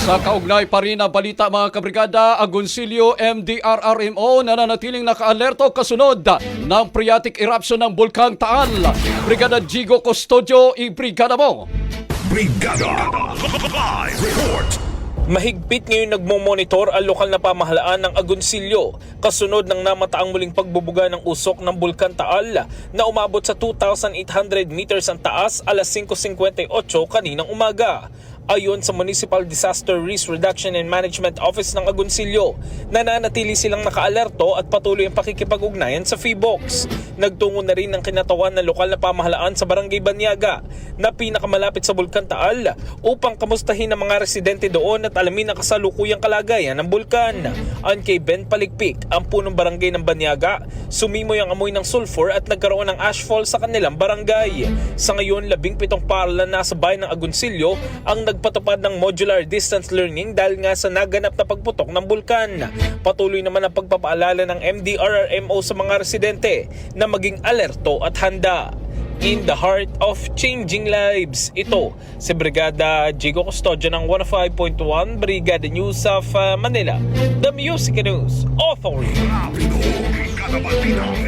Sa kaugnay pa rin na balita mga kabrigada, Agoncillo MDRRMO nananatiling nakaalerto kasunod ng phreatic eruption ng Bulkang Taal. Brigada Jigo Custodio, i-brigada mo! Brigada Live Report Mahigpit ngayon nagmomonitor ang lokal na pamahalaan ng Agoncillo kasunod ng namataang muling pagbubuga ng usok ng Bulkan Taal na umabot sa 2,800 meters ang taas alas 5.58 kaninang umaga. Ayon sa Municipal Disaster Risk Reduction and Management Office ng Agoncillo, nananatili silang nakaalerto at patuloy ang pakikipag-ugnayan sa FIBOX. Nagtungo na rin ng kinatawan ng lokal na pamahalaan sa Barangay Banyaga na pinakamalapit sa Bulkan Taal upang kamustahin ang mga residente doon at alamin ang kasalukuyang kalagayan ng bulkan. Ayon kay Ben Paligpik, ang punong barangay ng Banyaga, sumimoy ang amoy ng sulfur at nagkaroon ng ashfall sa kanilang barangay. Sa ngayon, labing pitong paaralan nasa bayan ng Agoncillo ang nagpatupad ng modular distance learning dahil nga sa naganap na pagputok ng bulkan. Patuloy naman ang pagpapaalala ng MDRRMO sa mga residente na maging alerto at handa. In the heart of changing lives. Ito si Brigada Jigo Custodio ng 105.1 Brigada News of uh, Manila. The Music News Authority. Nationwide